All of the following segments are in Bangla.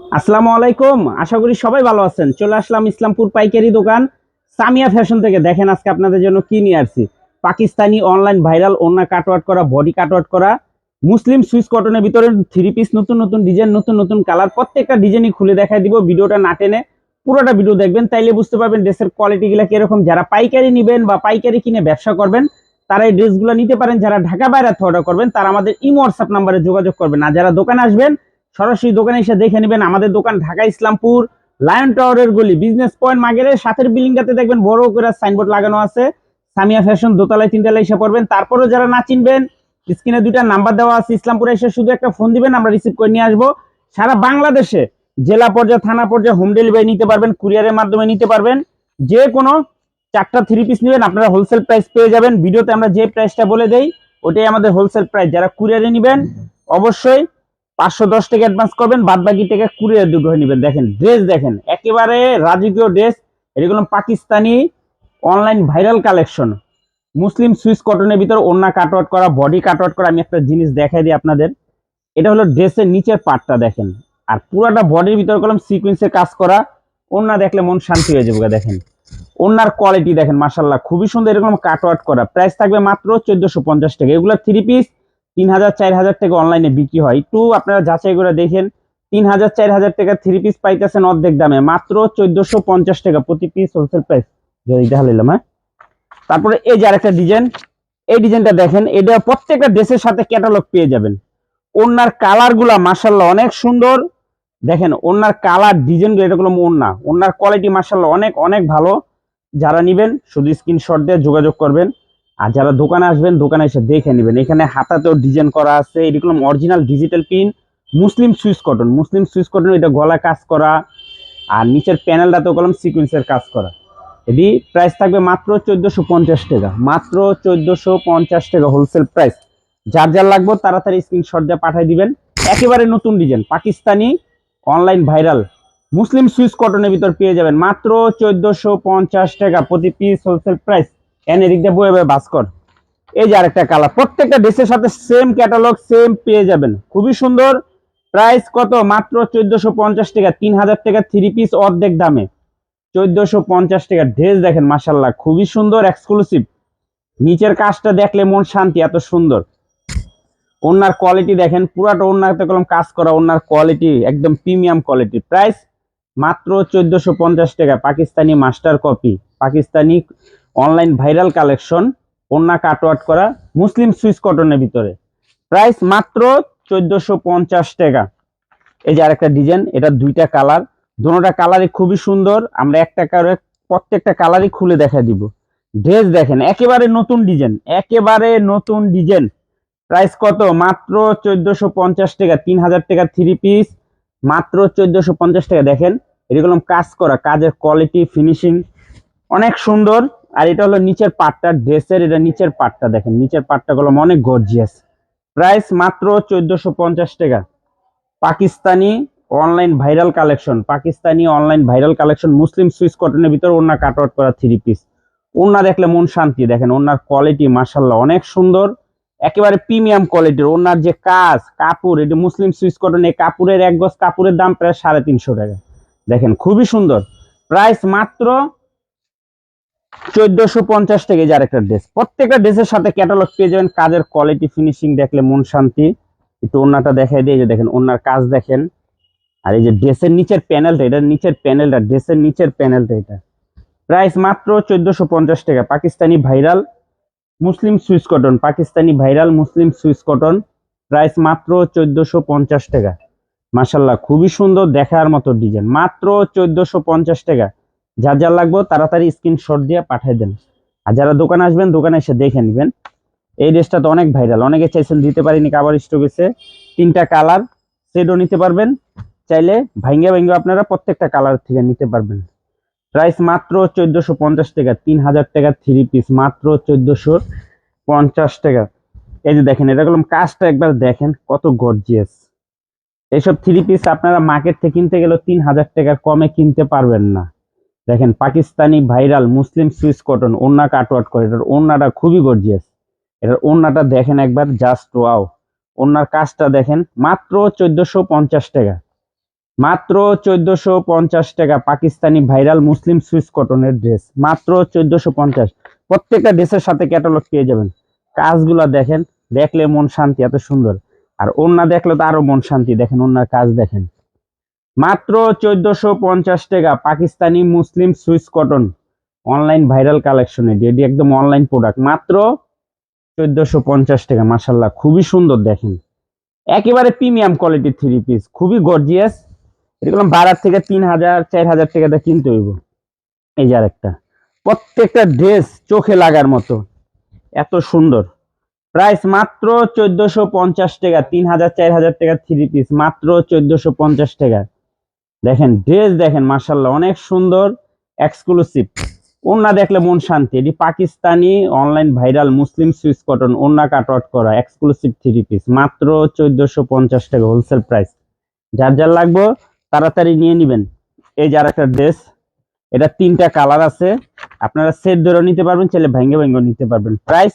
আসসালামু আলাইকুম। আশা করি সবাই ভালো আছেন। চলে আসলাম ইসলামপুর পাইকারি দোকান। সামিয়া ফ্যাশন থেকে দেখেন আজকে আপনাদের জন্য কি নিয়ে আসছি। পাকিস্তানি অনলাইন ভাইরাল ওন্না কাটওয়ার্ট করা বডি কাটওয়ার্ট করা, মুসলিম সুইস কটনের ভিতরে থ্রি পিস নতুন নতুন ডিজাইন নতুন নতুন কালার প্রত্যেকটা ডিজাইনই খুলে দেখাই দিব। ভিডিওটা না টেনে পুরোটা ভিডিও দেখবেন, তাইলে বুঝতে পারবেন ড্রেসের কোয়ালিটিগুলো কীরকম। যারা পাইকারি নেবেন বা পাইকারি কিনে ব্যবসা করবেন, তারা এই ড্রেসগুলো নিতে পারেন। যারা ঢাকা বাইরে অর্ডার করবেন, তারা আমাদের ইমো হোয়াটসঅ্যাপ নাম্বারে যোগাযোগ করবেন। আর যারা দোকানে আসবেন সরাসরি দোকানে এসে দেখে নেবেন আমাদের দোকান ঢাকা ইসলামপুর লায়ন টাওয়ারের গলি বিজনেস পয়েন্ট মাগেরে সাথের বিল্ডিংটাতে দেখবেন বড় করে সাইনবোর্ড লাগানো আছে। সামিয়া ফ্যাশন দোতলায় তিনতলায় এসে পড়বেন। তারপরেও যারা না চিনবেন, স্ক্রিনে দুইটা নাম্বার দেওয়া আছে। ইসলামপুরে এসে শুধু একটা ফোন দিবেন, আমরা রিসিভ করে নিয়ে আসব। সারা বাংলাদেশে জেলা পর্যায়ে, থানা পর্যায়ে হোম ডেলিভারি নিতে পারবেন কুরিয়ারের মাধ্যমে নিতে পারবেন। যে কোনো চারটা থ্রি পিস নেবেন, আপনারা হোলসেল প্রাইস পেয়ে যাবেন। ভিডিওতে আমরা যে প্রাইসটা বলে দেই, ওটাই আমাদের হোলসেল প্রাইস যারা কুরিয়ারে নেবেন, অবশ্যই পাঁচশো দশ টাকা অ্যাডভান্স করবেন বাদ বাকি টাকা কুরিয়ার দুটো নেবেন। দেখেন ড্রেস দেখেন, একেবারে রাজকীয় ড্রেস এগুলো Pakistani online viral collection muslin Swiss কটনের ভিতর ওন্না কাটওয়ার্ট করা বডি কাটওয়ার্ট করা, আমি একটা জিনিস দেখাই দিই আপনাদের। এটা হলো ড্রেসের নিচের পার্টটা দেখেন। আর পুরাটা বডির ভিতর কলম সিকুয়েন্সের কাজ করা ওন্না দেখলে মন শান্তি হয়ে যাবে দেখেন। ওনার কোয়ালিটি দেখেন মাসাল্লাহ খুবই সুন্দর এরকম কাটওয়ার্ট করা। প্রাইস থাকবে মাত্র চোদ্দশো পঞ্চাশ টাকা। এগুলো থ্রি পিস তিন হাজার চার হাজার টাকা অনলাইনে বিক্রি হয়। একটু আপনারা যাচাই করে দেখেন তিন হাজার চার হাজার টাকা থ্রি পিস পাইতেছেন অর্ধেক দামে, মাত্র চোদ্দশো পঞ্চাশ টাকা প্রতি পিস হোলসেল প্রাইস দেখা নিলাম হ্যাঁ? তারপরে এই যে আরেকটা ডিজাইন এই ডিজাইনটা দেখেন, এটা প্রত্যেকটা ড্রেসের সাথে ক্যাটালগ পেয়ে যাবেন। ওনার কালারগুলা মাসাল্লাহ অনেক সুন্দর। দেখেন ওনার কালার ডিজাইন এটা গুলো ওন্না ওনার কোয়ালিটি মাসাল্লাহ অনেক অনেক ভালো। যারা নিবেন, শুধু স্ক্রিনশট দিয়ে যোগাযোগ করবেন। আর যারা দোকানে আসবেন, দোকানে এসে দেখে নেবেন। এখানে হাতাতেও ডিজাইন করা আছে। এগুলো original digital pin muslin Swiss cotton muslin Swiss cotton এটা গলা কাজ করা, আর নিচের প্যানেলটাতেও কলম সিকুয়েন্সের কাজ করা। এটি প্রাইস থাকবে মাত্র চোদ্দোশো পঞ্চাশ টাকা। মাত্র চোদ্দোশো পঞ্চাশ টাকা হোলসেল প্রাইস যার যার লাগবে তাড়াতাড়ি স্ক্রিনশট দিয়ে পাঠিয়ে দিবেন। একেবারে নতুন design Pakistani online viral muslin Swiss কটনের ভিতর পেয়ে যাবেন মাত্র চোদ্দোশো পঞ্চাশ টাকা প্রতি পিস হোলসেল প্রাইস এন ভাস্কর এই যে আরেকটা কালার প্রত্যেকটা ড্রেসের সাথে সেম ক্যাটালগ সেম পেয়ে যাবেন। খুবই সুন্দর। প্রাইস কত? মাত্র চোদ্দশো পঞ্চাশ টাকা, তিন হাজার টাকা থ্রি পিস অর্ধেক দামে। চোদ্দশো পঞ্চাশ টাকা ড্রেস দেখেন মাসাল্লাহ খুবই সুন্দর এক্সক্লুসিভ নিচের কাজটা দেখলে মন শান্তি, এত সুন্দর। ওনার কোয়ালিটি দেখেন, পুরাটা ওনাতে কলম কাজ করা ওনার কোয়ালিটি একদম প্রিমিয়াম কোয়ালিটি প্রাইস মাত্র চোদ্দশো পঞ্চাশ টাকা, Pakistani master copy Pakistani online viral collection ওন্না কাটওয়ার্ট করা মুসলিম সুইস কটনের ভিতরে। প্রাইস মাত্র চোদ্দশো পঞ্চাশ টাকা। এই যে আরেকটা ডিজাইন, এটা দুইটা কালার। দুটোটা কালারই খুবই সুন্দর। আমরা একটা কালার, প্রত্যেকটা কালারই খুলে দেখা দিব। ড্রেস দেখেন, একেবারে নতুন ডিজাইন, একেবারে নতুন ডিজাইন। প্রাইস কত? মাত্র চোদ্দশো পঞ্চাশ টাকা তিন হাজার টাকা থ্রি পিস মাত্র চোদ্দশো পঞ্চাশ টাকা, দেখেন। এরকম কাজ করা, কাজের কোয়ালিটি ফিনিশিং অনেক সুন্দর। আর এটা হলো নিচের পাটটা, ড্রেসের এটা নিচের পাটটা দেখেন, নিচের পাটটা গুলো অনেক গর্জিয়াস প্রাইস মাত্র চোদ্দশো পঞ্চাশ টাকা। Pakistani online viral collection Pakistani online viral collection muslin Swiss কটনের ভিতর ওনার কাট আউট করা থ্রি পিস ওনার দেখলে মন শান্তি, দেখেন ওনার কোয়ালিটি মার্শাল্লাহ অনেক সুন্দর। একেবারে প্রিমিয়াম কোয়ালিটির ওনার যে কাজ, কাপড় এটা মুসলিম সুইস কটন, এই কাপড়ের এক গজ কাপড়ের দাম প্রায় সাড়ে তিনশো টাকা। দেখেন খুবই সুন্দর। প্রাইস মাত্র চোদ্দশো পঞ্চাশ টাকা যার একটা ড্রেস প্রত্যেকটা ড্রেসের সাথে ক্যাটালগ পেয়ে যাবেন কাজের কোয়ালিটি ফিনিশিং দেখলে মন শান্তি। একটু ওনাটা দেখাই দিয়ে দেখেন ওনার কাজ দেখেন। আর এই যে ড্রেসের নিচের প্যানেলটা এটা নিচের প্যানেলটা ড্রেসের নিচের প্যানেলটা এটা। প্রাইস মাত্র চোদ্দশো পঞ্চাশ টাকা। Pakistani viral muslin Swiss cotton, Pakistani viral muslin Swiss cotton. Price মাত্র চোদ্দশো পঞ্চাশ টাকা। মাসাল্লাহ খুবই সুন্দর দেখার মতো ডিজাইন মাত্র চোদ্দশো পঞ্চাশ টাকা। যার যার লাগবে তাড়াতাড়ি স্ক্রিনশট দিয়ে পাঠিয়ে দেন। আর যারা দোকানে আসবেন, দোকানে এসে দেখে নেবেন। এই ড্রেসটা তো অনেক ভাইরাল অনেকে চাইছেন দিতে পারিনি, কাবার স্টক এসে তিনটা কালার সেটও নিতে পারবেন। চাইলে ভাঙ্গে ভাঙ্গে আপনারা প্রত্যেকটা কালার থেকে নিতে পারবেন। প্রাইস মাত্র চোদ্দশো পঞ্চাশ টাকা, তিন হাজার টাকা থ্রি পিস মাত্র চোদ্দশো পঞ্চাশ টাকা। এই যে দেখেন, এটা করলাম কাজটা একবার দেখেন, কত গর্জিয়াস এইসব থ্রি পিস আপনারা মার্কেট থেকে কিনতে গেলেও তিন হাজার টাকার কমে কিনতে পারবেন না। দেখেন, Pakistani viral muslin Swiss cotton ওন্না কাটওয়াট করে। এটার ওন্নাটা খুবই গর্জিয়াস এটার ওন্নাটা দেখেন একবার জাস্ট ওয়াও ওন্নার কাজটা দেখেন, মাত্র চোদ্দশো টাকা। মাত্র চোদ্দশো পঞ্চাশ টাকা পাকিস্তানি ভাইরাল মুসলিম সুইস কটনের ড্রেস মাত্র চোদ্দশো পঞ্চাশ। প্রত্যেকটা ড্রেসের সাথে ক্যাটালগ পেয়ে যাবেন। কাজগুলো দেখেন, দেখলে মন শান্তি, এত সুন্দর। আর ওন্না দেখলে তো আরও মন শান্তি। দেখেন ওনার কাজ দেখেন। মাত্র চোদ্দশো পঞ্চাশ টাকা Pakistani muslin Swiss cotton online viral কালেকশনে এটি। একদম অনলাইন প্রোডাক্ট। মাত্র চোদ্দশো পঞ্চাশ টাকা মাসাল্লাহ খুবই সুন্দর দেখেন। একেবারে প্রিমিয়াম কোয়ালিটির থ্রি পিস, খুবই গর্জিয়াস। এগুলো বারার থেকে তিন হাজার, চার হাজার টাকাতে কিনতে হইব। এই যে আরেকটা। প্রত্যেকটা ড্রেস চোখে লাগার মতো। এত সুন্দর। প্রাইস মাত্র চোদ্দশো পঞ্চাশ টাকা, তিন হাজার, চার হাজার টাকা থ্রি পিস, মাত্র চোদ্দশো পঞ্চাশ টাকা। দেখেন ড্রেস দেখেন মার্শাল্লাহ অনেক সুন্দর এক্সক্লুসিভ ওন্না দেখলে মন শান্তি। এটি Pakistani online viral muslin Swiss cotton ওন্না কাটওয়াট করা এক্সক্লুসিভ থ্রি পিস মাত্র চোদ্দশো পঞ্চাশ টাকা হোলসেল প্রাইস যার যার লাগবে, তাড়াতাড়ি নিয়ে নেবেন। এই যার একটা ড্রেস এটা তিনটা কালার আছে। আপনারা সেট ধরে নিতে পারবেন, চাইলে ভেঙ্গে ভেঙ্গে নিতে পারবেন। প্রাইস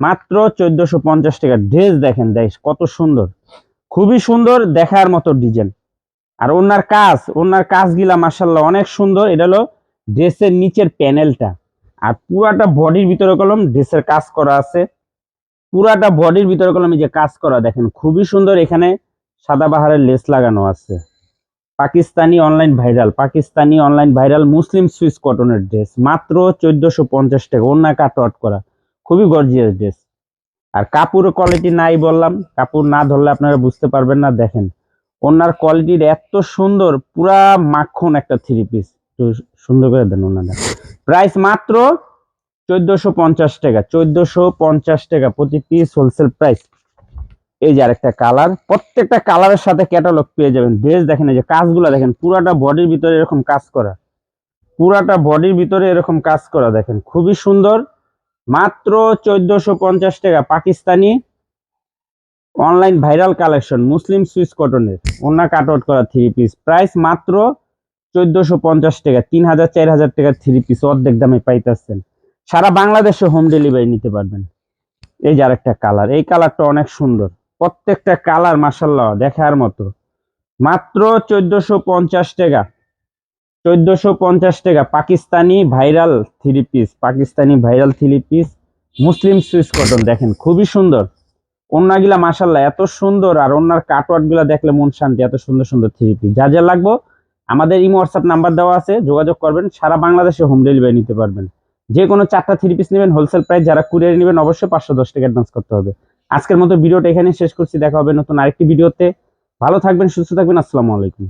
মাত্র চোদ্দশো পঞ্চাশ টাকা। ড্রেস দেখেন, দেখ, কত সুন্দর। খুবই সুন্দর, দেখার মতো ডিজাইন আর ওনার কাজ, ওনার কাজগুলা মার্শাল্লাহ অনেক সুন্দর। এটা হলো ড্রেসের নিচের প্যানেলটা। আর পুরাটা বডির ভিতরে কলম, ড্রেসের কাজ করা আছে। পুরাটা বডির ভিতরে কলম যে কাজ করা, দেখেন খুবই সুন্দর। এখানে সাদা বাহারের লেস লাগানো আছে। Pakistani online viral, Pakistani online viral muslin Swiss কটনের ড্রেস। মাত্র চোদ্দশো পঞ্চাশ টাকা অন্য কাটওয়াট করা। খুবই গর্জিয়াস ড্রেস। আর কাপড়ের কোয়ালিটি নাই বললাম, কাপড় না ধরলে আপনারা বুঝতে পারবেন না, দেখেন। ওনার কোয়ালিটির এত সুন্দর, পুরা মাখন একটা থ্রি পিস সুন্দর করে দেন ওনারা। প্রাইস মাত্র চোদ্দশো পঞ্চাশ টাকা, চোদ্দশো পঞ্চাশ টাকা প্রতি পিস হোলসেল প্রাইস এই যে আরেকটা কালার প্রত্যেকটা কালারের সাথে ক্যাটালগ পেয়ে যাবেন। ড্রেস দেখেন, এই যে কাজগুলো দেখেন, পুরাটা বডির ভিতরে এরকম কাজ করা। পুরাটা বডির ভিতরে এরকম কাজ করা দেখেন, খুবই সুন্দর। মাত্র চোদ্দশো পঞ্চাশ টাকা, Pakistani online viral collection muslin Swiss কটনের ওনা কাট আউট করা থ্রি পিস প্রাইস মাত্র চোদ্দশো পঞ্চাশ টাকা, তিন হাজার, চার হাজার টাকা থ্রি পিস অর্ধেক দামে পাইতেছেন। সারা বাংলাদেশে হোম ডেলিভারি নিতে পারবেন। এই যে আরেকটা কালার এই কালারটা অনেক সুন্দর। প্রত্যেকটা কালার মাসাল্লাহ দেখার মতো। মাত্র চোদ্দশো পঞ্চাশ টাকা, চোদ্দশো পঞ্চাশ টাকা Pakistani viral three piece Pakistani viral three piece muslin Swiss cotton দেখেন, খুবই সুন্দর। অন্যগুলা মাসাল্লাহ এত সুন্দর আর ওনার কাটওয়ার্ডগুলা দেখলে মন শান্তি, এত সুন্দর সুন্দর থ্রি পিস যা যা লাগবো, আমাদের ইমো হোয়াটসঅ্যাপ নাম্বার দেওয়া আছে, যোগাযোগ করবেন, সারা বাংলাদেশে হোম ডেলিভারি নিতে পারবেন। যে কোনো চারটা থ্রি পিস নেবেন হোলসেল প্রাইস যারা কুরিয়ার নেবেন, অবশ্যই পাঁচশো দশ টাকা অ্যাডভান্স করতে হবে। আজকের মতো ভিডিওটা এখানে শেষ করছি, দেখা হবে নতুন আরেকটি ভিডিওতে। ভালো থাকবেন, সুস্থ থাকবেন, আসসালামু আলাইকুম।